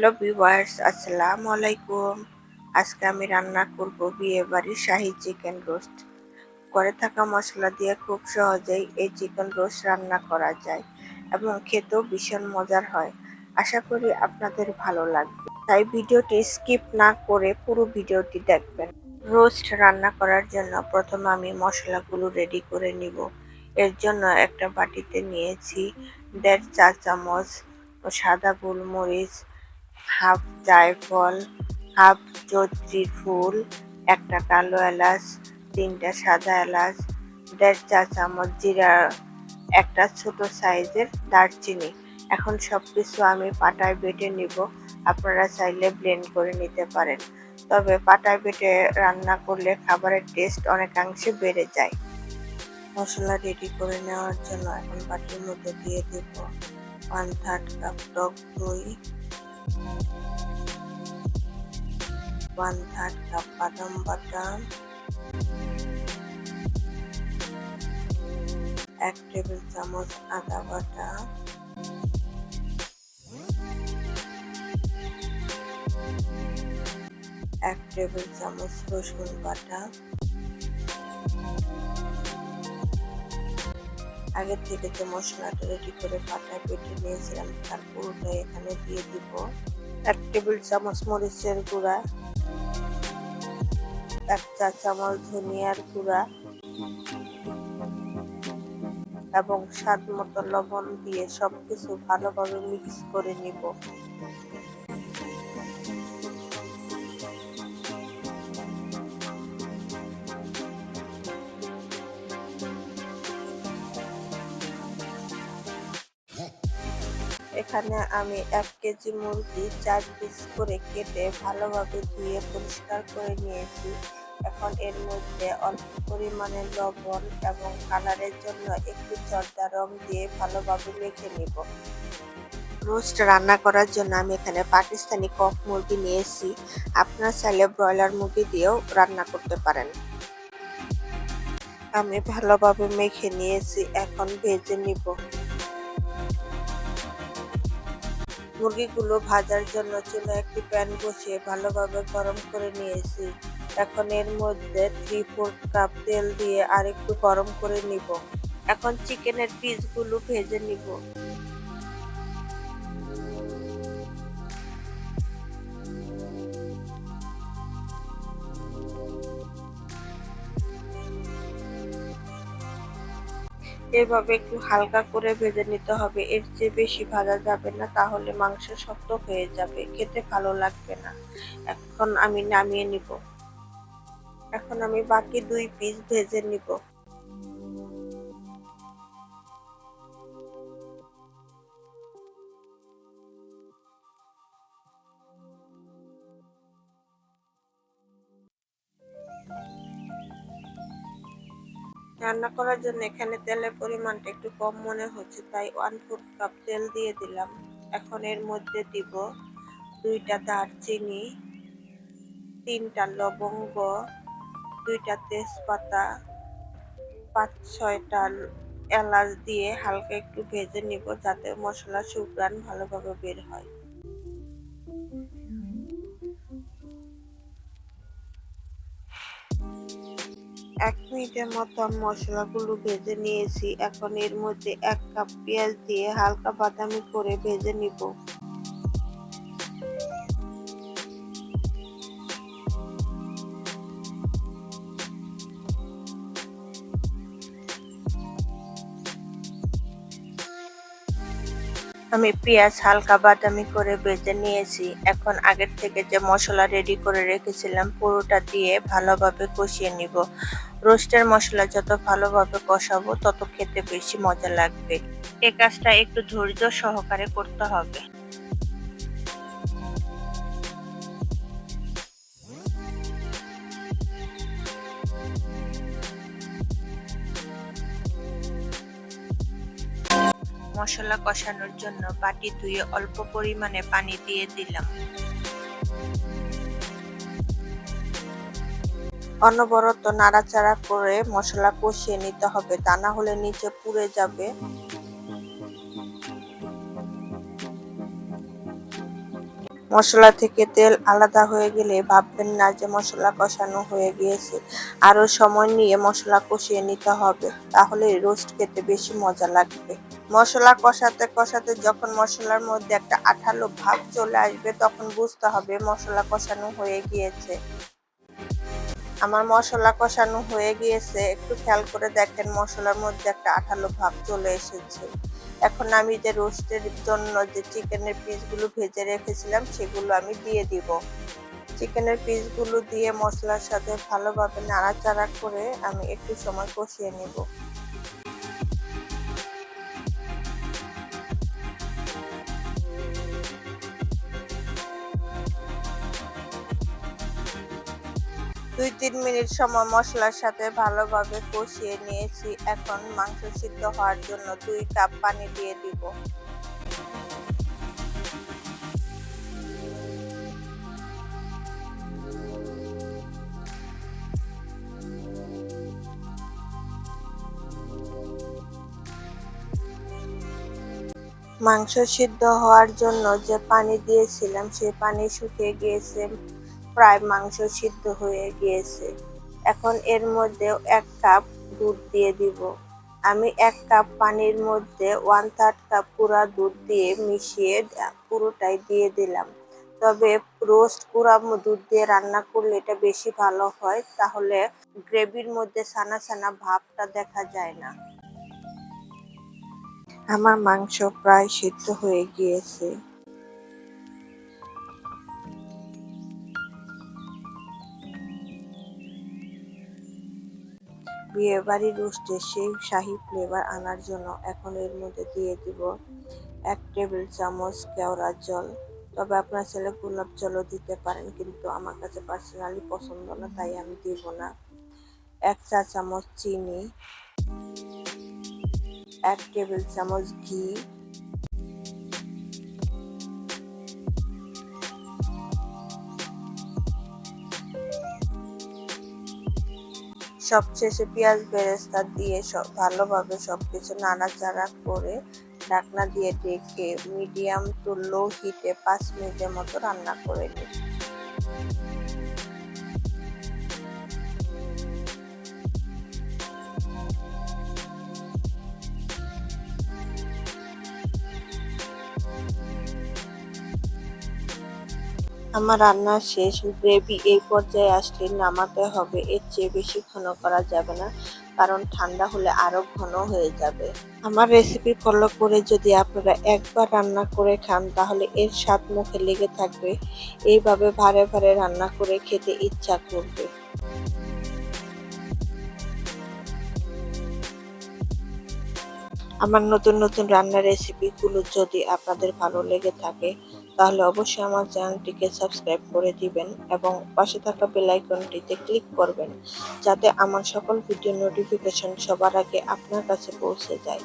Hello viewers, আসসালামু আলাইকুম। আজকে আমি রান্না করব বিয়ে বাড়ির শাহি চিকেন রোস্ট। করে থাকা মশলা দিয়ে খুব সহজেই এই চিকেন রোস্ট রান্না করা যায় এবং খেতেও ভীষণ মজার হয়। আশা করি আপনাদের ভালো লাগবে। তাই ভিডিওটি স্কিপ না করে পুরো ভিডিওটি দেখবেন। রোস্ট রান্না করার জন্য প্রথমে আমি মশলাগুলো রেডি করে নিব। এর জন্য একটা বাটিতে নিয়েছি দেড় চা চামচ সাদা গোলমরিচ হাফ জায়ফল, হাফ চৈত্রী ফুল, একটা কালো এলাচ, তিনটা সাদা এলাচ, দেড় চা চামচ জিরা, একটা ছোট সাইজের দারচিনি। এখন সব কিছু আমি পাটায় বেটে নিব, আপনারা চাইলে ব্লেন্ড করে নিতে পারেন। তবে পাটায় বেটে রান্না করলে খাবারের টেস্ট অনেকাংশে বেড়ে যায়। মশলা রেডি করে নেওয়ার জন্য এখন বাটির মধ্যে দিয়ে দেব ওয়ান থার্ড কাপ টক দই ওয়ান থার্ড কাপ বাদাম বাটা এক টেবিল চামচ আদা বাটা এক টেবিল চামচ রসুন বাটা আগে থেকে যে মশলাটা রেডি করে পাটায় বেটে নিয়েছিলাম, তার পুরোটাই এখানে দিয়ে দিব। এক টেবিল চামচ মরিচের গুঁড়া, এক চা চামচ ধনিয়ার গুঁড়া এবং স্বাদ মতো লবণ দিয়ে সবকিছু ভালোভাবে মিক্স করে নিব। এখানে আমি এক কেজি মুরগি চার পিস করে কেটে ভালোভাবে ধুয়ে পরিষ্কার করে নিয়েছি। এখন এর মধ্যে অল্প পরিমাণে লবণ এবং কালারের জন্য একটু জর্দা রং দিয়ে ভালোভাবে মেখে নিব। রোস্ট রান্না করার জন্য আমি এখানে পাকিস্তানি কক মুরগি নিয়েছি। আপনারা চাইলে ব্রয়লার মুরগি দিয়েও রান্না করতে পারেন। আমি ভালোভাবে মেখে নিয়েছি, এখন ভেজে নিব। মুরগিগুলো ভাজার জন্য চুলা একটি প্যান বসিয়ে ভালোভাবে গরম করে নিয়েছি। এখন এর মধ্যে থ্রি ফোর কাপ তেল দিয়ে আরেকটু গরম করে নিব। এখন চিকেনের পিসগুলো ভেজে নিব। এভাবে একটু হালকা করে ভেজে নিতে হবে। এর চেয়ে বেশি ভাজা যাবে না, তাহলে মাংস শক্ত হয়ে যাবে। খেতে ভালো লাগবে না। এখন আমি নামিয়ে নিব। এখন আমি বাকি দুই পিস ভেজে নিব। রান্না করার জন্য এখানে তেলের পরিমাণটা একটু কম মনে হচ্ছে, তাই ওয়ান ফোর কাপ তেল দিয়ে দিলাম। এখন এর মধ্যে দিব দুইটা দারচিনি, তিনটা লবঙ্গ, দুইটা তেজপাতা, পাঁচ ছয়টা এলাচ দিয়ে হালকা একটু ভেজে নিব যাতে মশলা সুগ্রান ভালোভাবে বের হয়। এক মিনিটের মতো মশলাগুলো ভেজে নিয়েছি। এখন এর মধ্যে এক কাপ পেঁয়াজ দিয়ে হালকা বাদামি করে ভেজে নিব। আমি পেঁয়াজ হালকা বাদামি করে বেজে নিয়েছি। এখন আগের থেকে যে মশলা রেডি করে রেখেছিলাম, পুরোটা দিয়ে ভালোভাবে কষিয়ে নিব। রোস্টের মশলা যত ভালোভাবে কষাবো, তত খেতে বেশি মজা লাগবে। এ কাজটা একটু ধৈর্য সহকারে করতে হবে। মশলা কষানোর জন্য বাটি ধুয়ে অল্প পরিমাণে পানি দিয়ে দিলাম। অনবরত নাড়াচাড়া করে মশলা কষিয়ে নিতে হবে, তা না হলে নিচে পুড়ে যাবে। মশলা থেকে তেল আলাদা হয়ে গেলে ভাববেন না যে মশলা কষানো হয়ে গিয়েছে। আরও সময় নিয়ে মশলা কষিয়ে নিতে হবে, তাহলে রোস্ট খেতে বেশি মজা লাগবে। মশলা কষাতে কষাতে যখন মশলার মধ্যে একটা আঠালো ভাব চলে আসবে, তখন বুঝতে হবে মশলা কষানো হয়ে গিয়েছে। আমার মশলা কষানো হয়ে গিয়েছে, একটু খেয়াল করে দেখেন মশলার মধ্যে একটা আঠালো ভাব চলে এসেছে। এখন আমি যে রোস্টের জন্য যে চিকেনের পিসগুলো ভেজে রেখেছিলাম, সেগুলো আমি দিয়ে দিব। চিকেনের পিসগুলো দিয়ে মশলার সাথে ভালোভাবে নাড়াচাড়া করে আমি একটু সময় কষিয়ে নিব। তিন মিনিট সময় মশলার সাথে ভালোভাবে কষিয়ে নিয়েছি। এখন মাংস সিদ্ধ হওয়ার জন্য দুই কাপ পানি দিয়ে দিব। মাংস সিদ্ধ হওয়ার জন্য যে পানি দিয়েছিলাম, সেই পানি শুকিয়ে গিয়েছে। প্রায় মাংস সিদ্ধ হয়ে গিয়েছে। এখন এর মধ্যে এক কাপ দুধ দিয়ে দিব। আমি এক কাপ পানির মধ্যে ওয়ান থার্ড কাপ পুরা দুধ দিয়ে মিশিয়ে পুরোটাই দিয়ে দিলাম। তবে রোস্ট পুরা দুধ দিয়ে রান্না করলে এটা বেশি ভালো হয়, তাহলে গ্রেভির মধ্যে সানা সানা ভাবটা দেখা যায় না। আমার মাংস প্রায় সিদ্ধ হয়ে গিয়েছে। বিয়ে বাড়ির রোস্টে সেই শাহি ফ্লেভার আনার জন্য এখন এর মধ্যে দিয়ে দিব এক টেবিল চামচ কেওড়ার জল। তবে আপনার ছেলে গোলাপ জলও দিতে পারেন, কিন্তু আমার কাছে পার্সোনালি পছন্দ না, তাই আমি দিব না। এক চা চামচ চিনি, এক টেবিল চামচ ঘি সবশেষে পেঁয়াজ বেরেস্তা দিয়ে সব ভালোভাবে সব কিছু নাড়াচাড়া করে ঢাকনা দিয়ে ডেকে মিডিয়াম টু লো হিটে পাঁচ মিনিটের মতো রান্না করে নিই আমার রান্না শেষ, গ্রেভি এই পর্যায়ে আসলে নামাতে হবে। এর চেয়ে বেশি ঘন করা যাবে না, কারণ ঠান্ডা হলে আরও ঘন হয়ে যাবে। আমার রেসিপি ফলো করে যদি আপনারা একবার রান্না করে খান, তাহলে এর স্বাদ মুখে লেগে থাকবে। এইভাবে ভারে ভারে রান্না করে খেতে ইচ্ছা করবে। আমার নতুন নতুন রান্নার রেসিপিগুলো যদি আপনাদের ভালো লেগে থাকে তাহলে অবশ্যই আমার চ্যানেলটিকে সাবস্ক্রাইব করে দিবেন এবং পাশে থাকা বেল আইকনটিতে ক্লিক করবেন, যাতে আমার সকল ভিডিও নোটিফিকেশন সবার আগে আপনার কাছে পৌঁছে যায়।